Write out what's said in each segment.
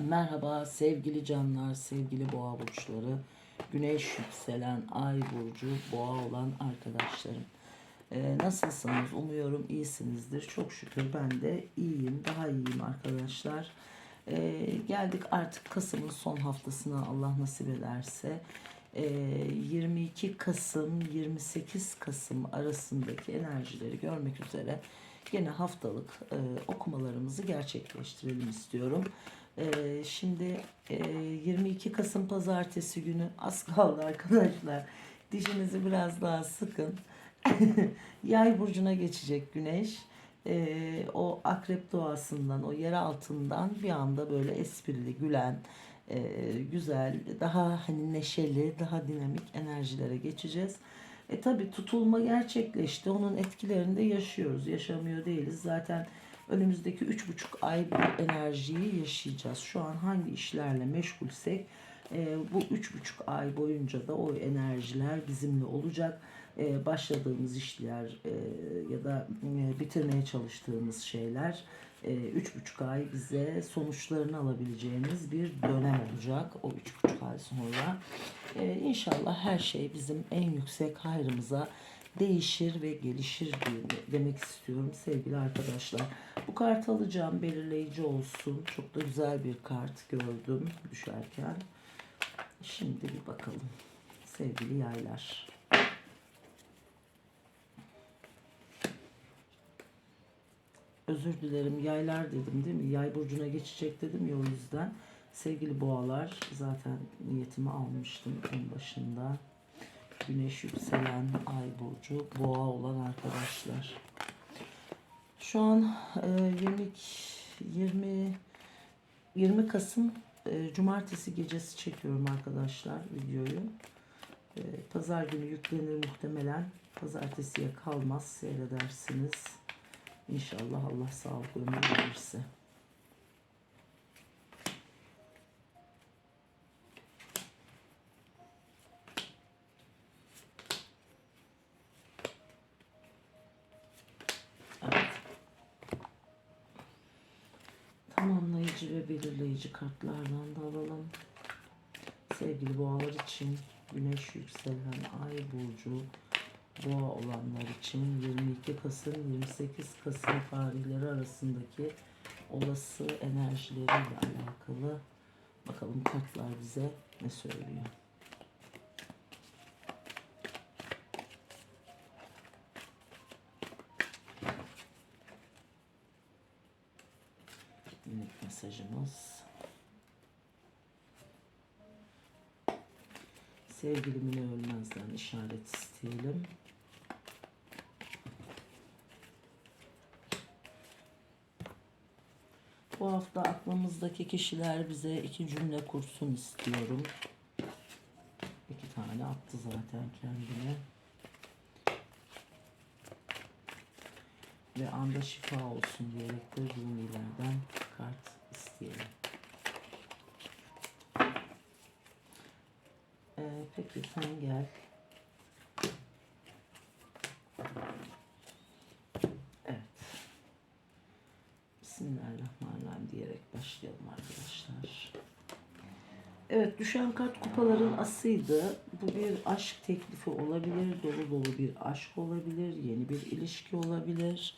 Merhaba sevgili canlar, sevgili boğa burçları, güneş yükselen ay burcu boğa olan arkadaşlarım. Ee, nasılsınız? Umuyorum iyisinizdir. Çok şükür ben de iyiyim, daha iyiyim arkadaşlar. Ee, geldik artık Kasım'ın son haftasına Allah nasip ederse. Ee, 22 Kasım 28 Kasım arasındaki enerjileri görmek üzere gene haftalık e, okumalarımızı gerçekleştirelim istiyorum. Ee, şimdi e, 22 Kasım Pazartesi günü az kaldı arkadaşlar. Dişinizi biraz daha sıkın. Yay burcuna geçecek Güneş. Ee, o akrep doğasından, o yer altından bir anda böyle esprili, gülen, e, güzel, daha hani neşeli, daha dinamik enerjilere geçeceğiz. E tabi tutulma gerçekleşti. Onun etkilerini de yaşıyoruz. Yaşamıyor değiliz. Zaten önümüzdeki üç buçuk ay bu enerjiyi yaşayacağız. Şu an hangi işlerle meşgulsek e, bu üç buçuk ay boyunca da o enerjiler bizimle olacak. E, başladığımız işler e, ya da e, bitirmeye çalıştığımız şeyler e, üç buçuk ay bize sonuçlarını alabileceğimiz bir dönem olacak. O üç buçuk ay sonra inşallah her şey bizim en yüksek hayrımıza değişir ve gelişir diye demek istiyorum sevgili arkadaşlar. Bu kart alacağım belirleyici olsun. Çok da güzel bir kart gördüm düşerken. Şimdi bir bakalım sevgili yaylar. Özür dilerim yaylar dedim değil mi? Yay burcuna geçecek dedim ya o yüzden. Sevgili boğalar zaten niyetimi almıştım en başında. Güneş yükselen ay burcu boğa olan arkadaşlar. Şu an e, 20 20 20 Kasım e, Cumartesi gecesi çekiyorum arkadaşlar videoyu. E, Pazar günü yüklenir muhtemelen. Pazartesiye kalmaz seyredersiniz. İnşallah Allah sağlık ömür verirse. Belirleyici kartlardan da alalım. Sevgili boğalar için güneş yükselen ay burcu boğa olanlar için 22 Kasım 28 Kasım tarihleri arasındaki olası enerjileriyle alakalı bakalım kartlar bize ne söylüyor. Mesajımız. Sevgili Ölmez'den işaret isteyelim. Bu hafta aklımızdaki kişiler bize iki cümle kursun istiyorum. İki tane attı zaten kendine. Ve anda şifa olsun diyerek de Rumilerden kart isteyelim. Ee, peki sen gel. Evet. Bismillahirrahmanirrahim diyerek başlayalım arkadaşlar. Evet düşen kart kupaların asıydı. Bu bir aşk teklifi olabilir, dolu dolu bir aşk olabilir, yeni bir ilişki olabilir,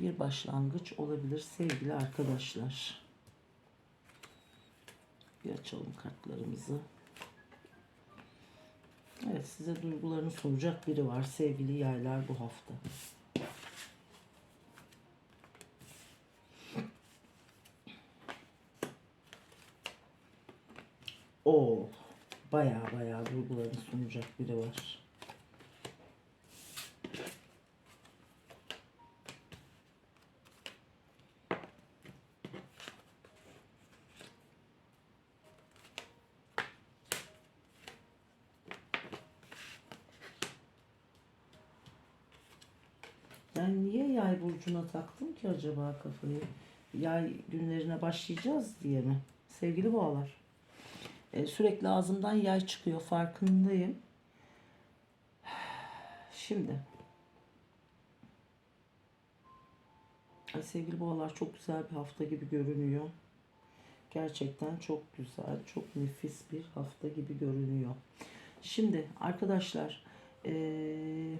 bir başlangıç olabilir sevgili arkadaşlar. Bir açalım kartlarımızı. Evet size duygularını soracak biri var sevgili yaylar bu hafta. O baya baya duygularını sunacak biri var. Ben niye yay burcuna taktım ki acaba kafayı? Yay günlerine başlayacağız diye mi? Sevgili boğalar. E, sürekli ağzımdan yay çıkıyor farkındayım. Şimdi. Ay, sevgili boğalar çok güzel bir hafta gibi görünüyor. Gerçekten çok güzel, çok nefis bir hafta gibi görünüyor. Şimdi arkadaşlar eee,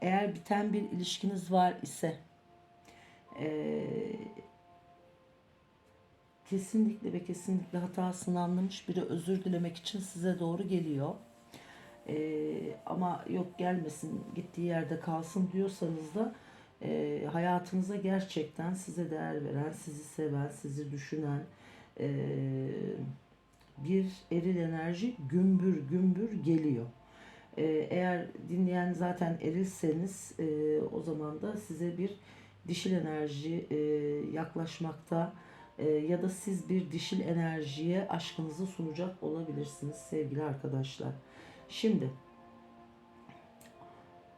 eğer biten bir ilişkiniz var ise eee, kesinlikle ve kesinlikle hatasını anlamış biri özür dilemek için size doğru geliyor. Eee, ama yok gelmesin gittiği yerde kalsın diyorsanız da eee, hayatınıza gerçekten size değer veren, sizi seven, sizi düşünen eee, bir eril enerji gümbür gümbür geliyor. Ee, eğer dinleyen zaten erilseniz e, o zaman da size bir dişil enerji e, yaklaşmakta e, ya da siz bir dişil enerjiye aşkınızı sunacak olabilirsiniz sevgili arkadaşlar. Şimdi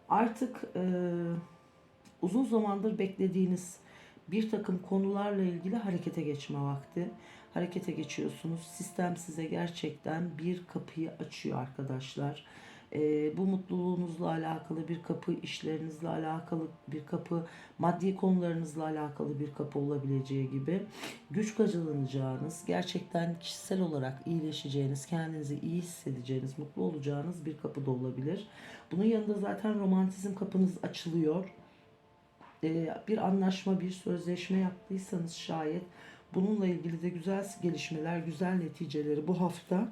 artık e, uzun zamandır beklediğiniz bir takım konularla ilgili harekete geçme vakti. Harekete geçiyorsunuz. Sistem size gerçekten bir kapıyı açıyor arkadaşlar. Ee, bu mutluluğunuzla alakalı bir kapı, işlerinizle alakalı bir kapı, maddi konularınızla alakalı bir kapı olabileceği gibi güç kazanacağınız, gerçekten kişisel olarak iyileşeceğiniz, kendinizi iyi hissedeceğiniz, mutlu olacağınız bir kapı da olabilir. Bunun yanında zaten romantizm kapınız açılıyor e, bir anlaşma, bir sözleşme yaptıysanız şayet bununla ilgili de güzel gelişmeler, güzel neticeleri bu hafta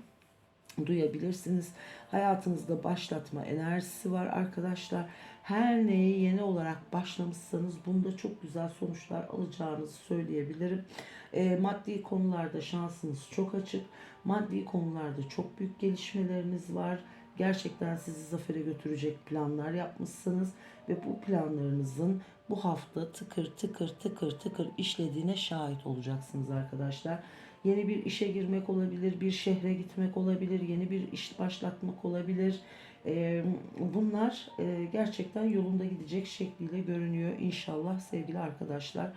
duyabilirsiniz. Hayatınızda başlatma enerjisi var arkadaşlar. Her neyi yeni olarak başlamışsanız bunda çok güzel sonuçlar alacağınızı söyleyebilirim. E, maddi konularda şansınız çok açık. Maddi konularda çok büyük gelişmeleriniz var. Gerçekten sizi zafere götürecek planlar yapmışsınız ve bu planlarınızın bu hafta tıkır tıkır tıkır tıkır işlediğine şahit olacaksınız arkadaşlar. Yeni bir işe girmek olabilir, bir şehre gitmek olabilir, yeni bir iş başlatmak olabilir. Bunlar gerçekten yolunda gidecek şekliyle görünüyor inşallah sevgili arkadaşlar.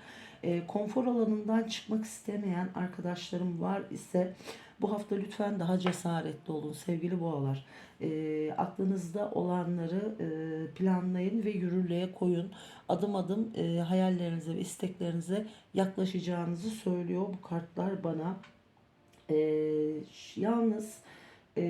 Konfor alanından çıkmak istemeyen arkadaşlarım var ise bu hafta lütfen daha cesaretli olun sevgili boğalar. E, aklınızda olanları e, planlayın ve yürürlüğe koyun. Adım adım e, hayallerinize ve isteklerinize yaklaşacağınızı söylüyor bu kartlar bana. E, yalnız e,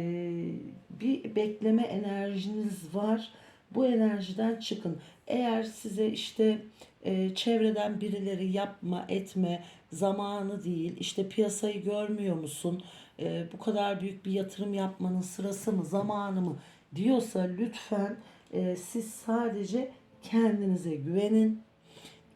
bir bekleme enerjiniz var. Bu enerjiden çıkın. Eğer size işte e, çevreden birileri yapma etme zamanı değil işte piyasayı görmüyor musun e, bu kadar büyük bir yatırım yapmanın sırası mı zamanı mı diyorsa lütfen e, siz sadece kendinize güvenin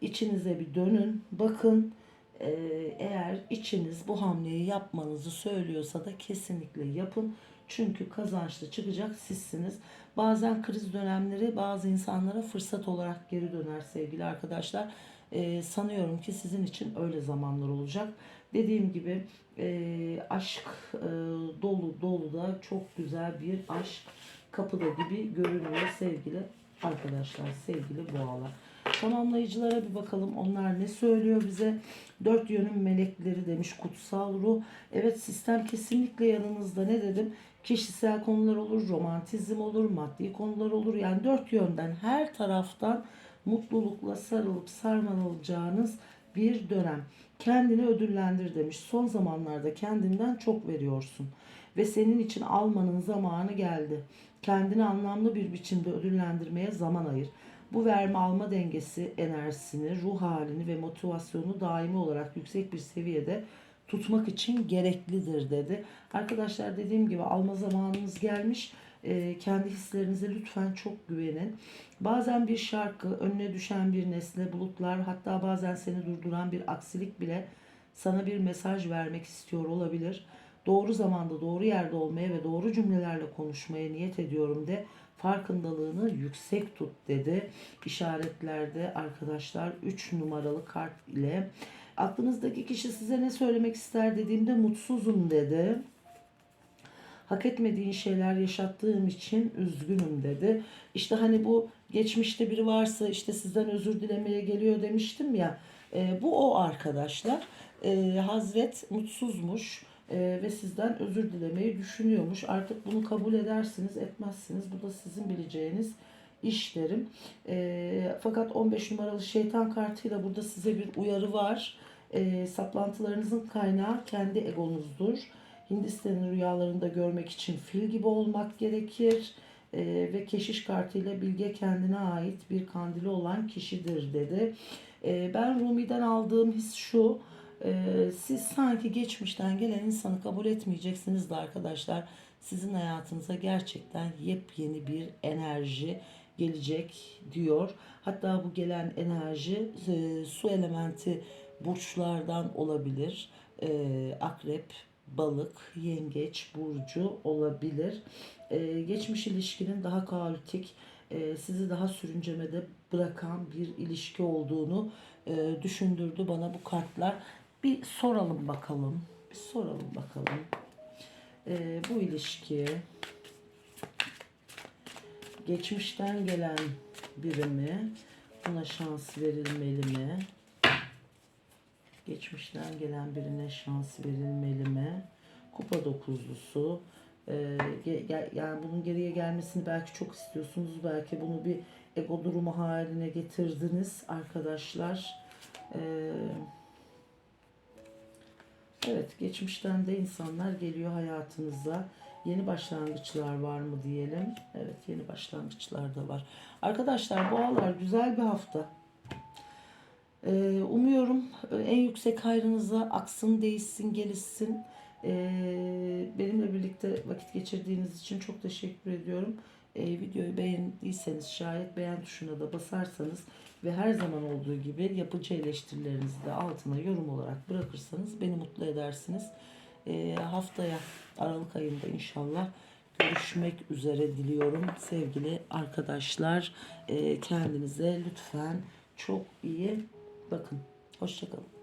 içinize bir dönün bakın e, eğer içiniz bu hamleyi yapmanızı söylüyorsa da kesinlikle yapın çünkü kazançlı çıkacak sizsiniz. Bazen kriz dönemleri bazı insanlara fırsat olarak geri döner sevgili arkadaşlar. Ee, sanıyorum ki sizin için öyle zamanlar olacak. Dediğim gibi e, aşk e, dolu dolu da çok güzel bir aşk kapıda gibi görünüyor sevgili arkadaşlar, sevgili boğalar. Tamamlayıcılara bir bakalım. Onlar ne söylüyor bize? Dört yönün melekleri demiş kutsal ruh. Evet sistem kesinlikle yanınızda. Ne dedim? Kişisel konular olur, romantizm olur, maddi konular olur. Yani dört yönden her taraftan mutlulukla sarılıp sarmalanacağınız bir dönem. Kendini ödüllendir demiş. Son zamanlarda kendinden çok veriyorsun ve senin için almanın zamanı geldi. Kendini anlamlı bir biçimde ödüllendirmeye zaman ayır. Bu verme alma dengesi enerjisini, ruh halini ve motivasyonu daimi olarak yüksek bir seviyede tutmak için gereklidir dedi. Arkadaşlar dediğim gibi alma zamanınız gelmiş. Ee, kendi hislerinize lütfen çok güvenin. Bazen bir şarkı, önüne düşen bir nesne, bulutlar, hatta bazen seni durduran bir aksilik bile sana bir mesaj vermek istiyor olabilir. Doğru zamanda, doğru yerde olmaya ve doğru cümlelerle konuşmaya niyet ediyorum de farkındalığını yüksek tut dedi. İşaretlerde arkadaşlar 3 numaralı kart ile aklınızdaki kişi size ne söylemek ister dediğimde mutsuzum dedi hak etmediğin şeyler yaşattığım için üzgünüm dedi. İşte hani bu geçmişte biri varsa işte sizden özür dilemeye geliyor demiştim ya. E, bu o arkadaşlar. E, Hazret mutsuzmuş e, ve sizden özür dilemeyi düşünüyormuş. Artık bunu kabul edersiniz etmezsiniz. Bu da sizin bileceğiniz iş derim. E, fakat 15 numaralı şeytan kartıyla burada size bir uyarı var. E, saplantılarınızın kaynağı kendi egonuzdur. Hindistan'ın rüyalarında görmek için fil gibi olmak gerekir. E, ve keşiş kartıyla bilge kendine ait bir kandili olan kişidir dedi. E, ben Rumi'den aldığım his şu. E, siz sanki geçmişten gelen insanı kabul etmeyeceksiniz de arkadaşlar sizin hayatınıza gerçekten yepyeni bir enerji gelecek diyor. Hatta bu gelen enerji e, su elementi burçlardan olabilir. E, akrep, balık, yengeç burcu olabilir. E, geçmiş ilişkinin daha kaotik, e, sizi daha sürüncemede bırakan bir ilişki olduğunu e, düşündürdü bana bu kartlar. Bir soralım bakalım. Bir soralım bakalım. E, bu ilişki geçmişten gelen biri mi? Buna şans verilmeli mi? Geçmişten gelen birine şans verilmeli mi? Kupa dokuzlusu. Ee, yani bunun geriye gelmesini belki çok istiyorsunuz. Belki bunu bir ego durumu haline getirdiniz arkadaşlar. Ee, evet geçmişten de insanlar geliyor hayatınıza. Yeni başlangıçlar var mı diyelim. Evet yeni başlangıçlar da var. Arkadaşlar boğalar güzel bir hafta. Ee, umuyorum e, en yüksek hayrınıza aksın, değişsin, gelişsin. Ee, benimle birlikte vakit geçirdiğiniz için çok teşekkür ediyorum. Ee, videoyu beğendiyseniz şayet beğen tuşuna da basarsanız ve her zaman olduğu gibi yapıcı eleştirilerinizi de altına yorum olarak bırakırsanız beni mutlu edersiniz. Ee, haftaya Aralık ayında inşallah görüşmek üzere diliyorum sevgili arkadaşlar. Ee, kendinize lütfen çok iyi bakın. Hoşçakalın.